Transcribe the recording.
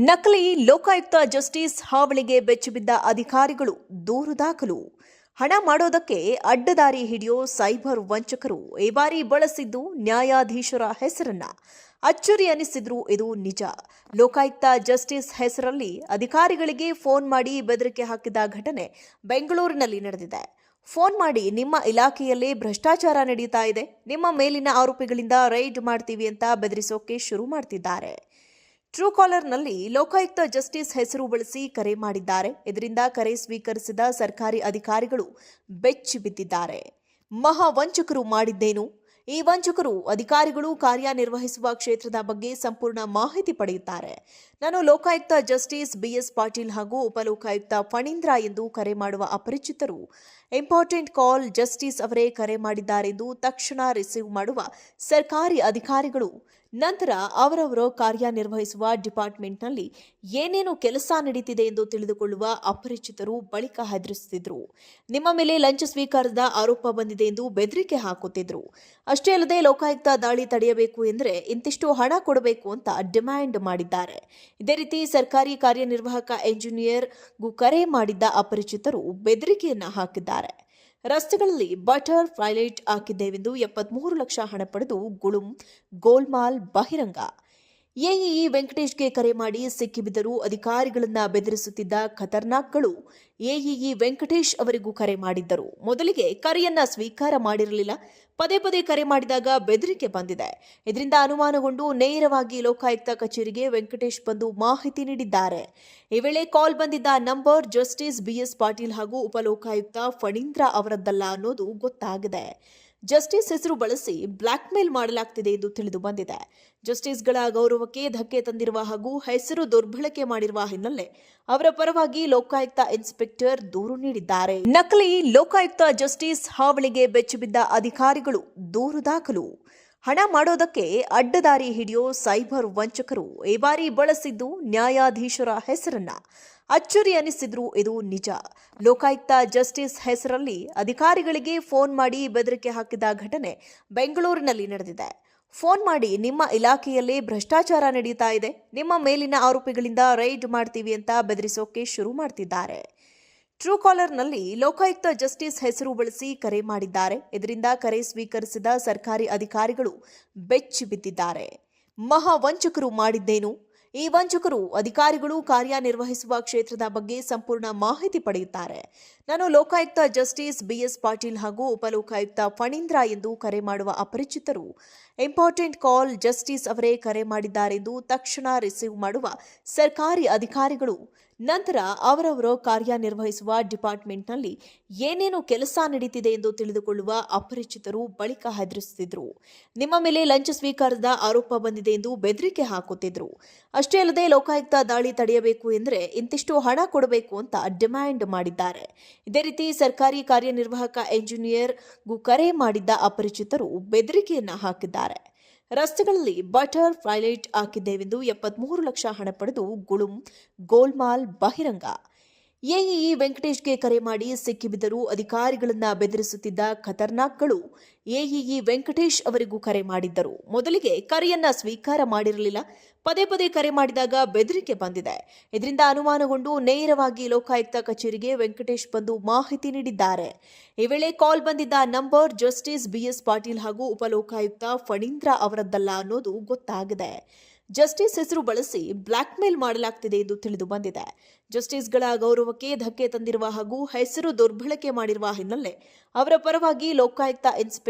ನಕಲಿ ಲೋಕಾಯುಕ್ತ ಜಸ್ಟಿಸ್ ಹಾವಳಿಗೆ ಬೆಚ್ಚಿಬಿದ್ದ ಅಧಿಕಾರಿಗಳು ದೂರು ದಾಖಲು. ಹಣ ಮಾಡೋದಕ್ಕೆ ಅಡ್ಡದಾರಿ ಹಿಡಿಯೋ ಸೈಬರ್ ವಂಚಕರು ಈ ಬಾರಿ ಬಳಸಿದ್ದು ನ್ಯಾಯಾಧೀಶರ ಹೆಸರನ್ನ. ಅಚ್ಚರಿ ಅನಿಸಿದ್ರು ಇದು ನಿಜ. ಲೋಕಾಯುಕ್ತ ಜಸ್ಟಿಸ್ ಹೆಸರಲ್ಲಿ ಅಧಿಕಾರಿಗಳಿಗೆ ಫೋನ್ ಮಾಡಿ ಬೆದರಿಕೆ ಹಾಕಿದ ಘಟನೆ ಬೆಂಗಳೂರಿನಲ್ಲಿ ನಡೆದಿದೆ. ಫೋನ್ ಮಾಡಿ ನಿಮ್ಮ ಇಲಾಖೆಯಲ್ಲೇ ಭ್ರಷ್ಟಾಚಾರ ನಡೀತಾ ಇದೆ. ನಿಮ್ಮ ಮೇಲಿನ ಆರೋಪಿಗಳಿಂದ ರೈಡ್ ಮಾಡ್ತೀವಿ ಅಂತ ಬೆದರಿಸೋಕೆ ಶುರು ಮಾಡ್ತಿದ್ದಾರೆ. ಟ್ರೂ ಕಾಲರ್ನಲ್ಲಿ ಲೋಕಾಯುಕ್ತ ಜಸ್ಟಿಸ್ ಹೆಸರು ಬಳಸಿ ಕರೆ ಮಾಡಿದ್ದಾರೆ. ಇದರಿಂದ ಕರೆ ಸ್ವೀಕರಿಸಿದ ಸರ್ಕಾರಿ ಅಧಿಕಾರಿಗಳು ಬೆಚ್ಚಿ ಬಿದ್ದಿದ್ದಾರೆ. ಮಹಾ ವಂಚಕರು ಮಾಡಿದ್ದೇನು? ಈ ವಂಚಕರು ಅಧಿಕಾರಿಗಳು ಕಾರ್ಯನಿರ್ವಹಿಸುವ ಕ್ಷೇತ್ರದ ಬಗ್ಗೆ ಸಂಪೂರ್ಣ ಮಾಹಿತಿ ಪಡೆಯುತ್ತಾರೆ. ನಾನು ಲೋಕಾಯುಕ್ತ ಜಸ್ಟಿಸ್ ಬಿಎಸ್ ಪಾಟೀಲ್ ಹಾಗೂ ಉಪಲೋಕಾಯುಕ್ತ ಫಣೀಂದ್ರ ಎಂದು ಕರೆ ಮಾಡುವ ಅಪರಿಚಿತರು. ಇಂಪಾರ್ಟೆಂಟ್ ಕಾಲ್ ಜಸ್ಟಿಸ್ ಅವರೇ ಕರೆ ಮಾಡಿದ್ದಾರೆಂದು ತಕ್ಷಣ ರಿಸೀವ್ ಮಾಡುವ ಸರ್ಕಾರಿ ಅಧಿಕಾರಿಗಳು. ನಂತರ ಅವರವರು ಕಾರ್ಯನಿರ್ವಹಿಸುವ ಡಿಪಾರ್ಟ್ಮೆಂಟ್ನಲ್ಲಿ ಏನೇನು ಕೆಲಸ ನಡೀತಿದೆ ಎಂದು ತಿಳಿದುಕೊಳ್ಳುವ ಅಪರಿಚಿತರು ಬಳಿಕ ಹೆದರಿಸುತ್ತಿದ್ರು ನಿಮ್ಮ ಮೇಲೆ ಲಂಚ ಸ್ವೀಕಾರದ ಆರೋಪ ಬಂದಿದೆ ಎಂದು ಬೆದರಿಕೆ ಹಾಕುತ್ತಿದ್ದರು. ಅಷ್ಟೇ ಅಲ್ಲದೆ ಲೋಕಾಯುಕ್ತ ದಾಳಿ ತಡೆಯಬೇಕು ಎಂದರೆ ಇಂತಿಷ್ಟು ಹಣ ಕೊಡಬೇಕು ಅಂತ ಡಿಮ್ಯಾಂಡ್ ಮಾಡಿದ್ದಾರೆ. ಇದೇ ರೀತಿ ಸರ್ಕಾರಿ ಕಾರ್ಯನಿರ್ವಾಹಕ ಎಂಜಿನಿಯರ್ಗೂ ಕರೆ ಮಾಡಿದ್ದ ಅಪರಿಚಿತರು ಬೆದರಿಕೆಯನ್ನು ಹಾಕಿದ್ದಾರೆ. ರಸ್ತೆಗಳಲ್ಲಿ ಬಟರ್ ಫ್ಲೈಲೈಟ್ ಹಾಕಿದ್ದೇವೆಂದು ಎಪ್ಪತ್ಮೂರು ಲಕ್ಷ ಹಣ ಪಡೆದು ಗುಳುಂ, ಗೋಲ್ಮಾಲ್, ಬಹಿರಂಗ ಎಇಇ ವೆಂಕಟೇಶ್ಗೆ ಕರೆ ಮಾಡಿ ಸಿಕ್ಕಿಬಿದ್ದರೂ ಅಧಿಕಾರಿಗಳನ್ನ ಬೆದರಿಸುತ್ತಿದ್ದ ಖತರ್ನಾಕ್ಗಳು ಎಇಇ ವೆಂಕಟೇಶ್ ಅವರಿಗೂ ಕರೆ ಮಾಡಿದ್ದರು. ಮೊದಲಿಗೆ ಕರೆಯನ್ನ ಸ್ವೀಕಾರ ಮಾಡಿರಲಿಲ್ಲ. ಪದೇ ಪದೇ ಕರೆ ಮಾಡಿದಾಗ ಬೆದರಿಕೆ ಬಂದಿದೆ. ಇದರಿಂದ ಅನುಮಾನಗೊಂಡು ನೇರವಾಗಿ ಲೋಕಾಯುಕ್ತ ಕಚೇರಿಗೆ ವೆಂಕಟೇಶ್ ಬಂದು ಮಾಹಿತಿ ನೀಡಿದ್ದಾರೆ. ಈ ವೇಳೆ ಕಾಲ್ ಬಂದಿದ್ದ ನಂಬರ್ ಜಸ್ಟಿಸ್ ಬಿಎಸ್ ಪಾಟೀಲ್ ಹಾಗೂ ಉಪಲೋಕಾಯುಕ್ತ ಫಣೀಂದ್ರ ಅವರದ್ದಲ್ಲ ಅನ್ನೋದು ಗೊತ್ತಾಗಿದೆ. ಜಸ್ಟಿಸ್ ಹೆಸರು ಬಳಸಿ ಬ್ಲಾಕ್ ಮೇಲ್ ಮಾಡಲಾಗ್ತಿದೆ ಎಂದು ತಿಳಿದು ಬಂದಿದೆ. ಜಸ್ಟಿಸ್ಗಳ ಗೌರವಕ್ಕೆ ಧಕ್ಕೆ ತಂದಿರುವ ಹಾಗೂ ಹೆಸರು ದುರ್ಬಳಕೆ ಮಾಡಿರುವ ಹಿನ್ನೆಲೆ ಅವರ ಪರವಾಗಿ ಲೋಕಾಯುಕ್ತ ಇನ್ಸ್ಪೆಕ್ಟರ್ ದೂರು ನೀಡಿದ್ದಾರೆ. ನಕಲಿ ಲೋಕಾಯುಕ್ತ ಜಸ್ಟಿಸ್ ಹಾವಳಿಗೆ ಬೆಚ್ಚಿಬಿದ್ದ ಅಧಿಕಾರಿಗಳು ದೂರು ದಾಖಲು. ಹಣ ಮಾಡೋದಕ್ಕೆ ಅಡ್ಡದಾರಿ ಹಿಡಿಯೋ ಸೈಬರ್ ವಂಚಕರು ಈ ಬಾರಿ ಬಳಸಿದ್ದು ನ್ಯಾಯಾಧೀಶರ ಹೆಸರನ್ನ. ಅಚ್ಚರಿ ಅನಿಸಿದ್ರು ಇದು ನಿಜ. ಲೋಕಾಯುಕ್ತ ಜಸ್ಟಿಸ್ ಹೆಸರಲ್ಲಿ ಅಧಿಕಾರಿಗಳಿಗೆ ಫೋನ್ ಮಾಡಿ ಬೆದರಿಕೆ ಹಾಕಿದ ಘಟನೆ ಬೆಂಗಳೂರಿನಲ್ಲಿ ನಡೆದಿದೆ. ಫೋನ್ ಮಾಡಿ ನಿಮ್ಮ ಇಲಾಖೆಯಲ್ಲಿ ಭ್ರಷ್ಟಾಚಾರ ನಡೀತಾ ಇದೆ, ನಿಮ್ಮ ಮೇಲಿನ ಆರೋಪಿಗಳಿಂದ ರೈಡ್ ಮಾಡ್ತೀವಿ ಅಂತ ಬೆದರಿಸೋಕೆ ಶುರು ಮಾಡ್ತಿದ್ದಾರೆ. ಟ್ರೂ ಕಾಲರ್ನಲ್ಲಿ ಲೋಕಾಯುಕ್ತ ಜಸ್ಟಿಸ್ ಹೆಸರು ಬಳಸಿ ಕರೆ ಮಾಡಿದ್ದಾರೆ. ಇದರಿಂದ ಕರೆ ಸ್ವೀಕರಿಸಿದ ಸರ್ಕಾರಿ ಅಧಿಕಾರಿಗಳು ಬೆಚ್ಚಿ ಬಿದ್ದಿದ್ದಾರೆ ಮಹಾ ವಂಚಕರು ಮಾಡಿದ್ದೇನು? ಈ ವಂಚಕರು ಅಧಿಕಾರಿಗಳು ಕಾರ್ಯನಿರ್ವಹಿಸುವ ಕ್ಷೇತ್ರದ ಬಗ್ಗೆ ಸಂಪೂರ್ಣ ಮಾಹಿತಿ ಪಡೆಯುತ್ತಾರೆ. ನಾನು ಲೋಕಾಯುಕ್ತ ಜಸ್ಟಿಸ್ ಬಿಎಸ್ ಪಾಟೀಲ್ ಹಾಗೂ ಉಪಲೋಕಾಯುಕ್ತ ಫಣೀಂದ್ರ ಎಂದು ಕರೆ ಮಾಡುವ ಅಪರಿಚಿತರು. ಇಂಪಾರ್ಟೆಂಟ್ ಕಾಲ್ ಜಸ್ಟಿಸ್ ಅವರೇ ಕರೆ ಮಾಡಿದ್ದಾರೆಂದು ತಕ್ಷಣ ರಿಸೀವ್ ಮಾಡುವ ಸರ್ಕಾರಿ ಅಧಿಕಾರಿಗಳು. ನಂತರ ಅವರವರು ಕಾರ್ಯನಿರ್ವಹಿಸುವ ಡಿಪಾರ್ಟ್ಮೆಂಟ್ನಲ್ಲಿ ಏನೇನು ಕೆಲಸ ನಡೀತಿದೆ ಎಂದು ತಿಳಿದುಕೊಳ್ಳುವ ಅಪರಿಚಿತರು ಬಳಿಕ ಹೆದರಿಸುತ್ತಿದ್ರು ನಿಮ್ಮ ಮೇಲೆ ಲಂಚ ಸ್ವೀಕಾರದ ಆರೋಪ ಬಂದಿದೆ ಎಂದು ಬೆದರಿಕೆ ಹಾಕುತ್ತಿದ್ರು ಅಷ್ಟೇ ಅಲ್ಲದೆ ಲೋಕಾಯುಕ್ತ ದಾಳಿ ತಡೆಯಬೇಕು ಎಂದರೆ ಇಂತಿಷ್ಟು ಹಣ ಕೊಡಬೇಕು ಅಂತ ಡಿಮ್ಯಾಂಡ್ ಮಾಡಿದ್ದಾರೆ. ಇದೇ ರೀತಿ ಸರ್ಕಾರಿ ಕಾರ್ಯನಿರ್ವಾಹಕ ಎಂಜಿನಿಯರ್ಗೂ ಕರೆ ಮಾಡಿದ್ದ ಅಪರಿಚಿತರು ಬೆದರಿಕೆಯನ್ನು ಹಾಕಿದ್ದಾರೆ. ರಸ್ತೆಗಳಲ್ಲಿ ಬಟರ್ ಫ್ಲೈಲೈಟ್ ಹಾಕಿದ್ದೇವೆಂದು ಎಪ್ಪತ್ಮೂರು ಲಕ್ಷ ಹಣ ಪಡೆದು ಗುಳುಂ, ಗೋಲ್ಮಾಲ್, ಬಹಿರಂಗ ಎಇಇ ವೆಂಕಟೇಶ್ಗೆ ಕರೆ ಮಾಡಿ ಸಿಕ್ಕಿಬಿದ್ದರೂ ಅಧಿಕಾರಿಗಳನ್ನ ಬೆದರಿಸುತ್ತಿದ್ದ ಖತರ್ನಾಕ್ಗಳು ಎಇಇ ವೆಂಕಟೇಶ್ ಅವರಿಗೂ ಕರೆ ಮಾಡಿದ್ದರು. ಮೊದಲಿಗೆ ಕರೆಯನ್ನ ಸ್ವೀಕಾರ ಮಾಡಿರಲಿಲ್ಲ. ಪದೇ ಪದೇ ಕರೆ ಮಾಡಿದಾಗ ಬೆದರಿಕೆ ಬಂದಿದೆ. ಇದರಿಂದ ಅನುಮಾನಗೊಂಡು ನೇರವಾಗಿ ಲೋಕಾಯುಕ್ತ ಕಚೇರಿಗೆ ವೆಂಕಟೇಶ್ ಬಂದು ಮಾಹಿತಿ ನೀಡಿದ್ದಾರೆ. ಈ ವೇಳೆ ಕಾಲ್ ಬಂದಿದ್ದ ನಂಬರ್ ಜಸ್ಟಿಸ್ ಬಿಎಸ್ ಪಾಟೀಲ್ ಹಾಗೂ ಉಪಲೋಕಾಯುಕ್ತ ಫಣೀಂದ್ರ ಅವರದ್ದಲ್ಲ ಅನ್ನೋದು ಗೊತ್ತಾಗಿದೆ. ಜಸ್ಟಿಸ್ ಹೆಸರು ಬಳಸಿ ಬ್ಲಾಕ್ ಮೇಲ್ ಮಾಡಲಾಗ್ತಿದೆ ಎಂದು ತಿಳಿದು ಬಂದಿದೆ. ಜಸ್ಟಿಸ್ಗಳ ಗೌರವಕ್ಕೆ ಧಕ್ಕೆ ತಂದಿರುವ ಹಾಗೂ ಹೆಸರು ದುರ್ಬಳಕೆ ಮಾಡಿರುವ ಹಿನ್ನೆಲೆ ಅವರ ಪರವಾಗಿ ಲೋಕಾಯುಕ್ತ ಇನ್ಸ್ಪೆಕ್ಟರ್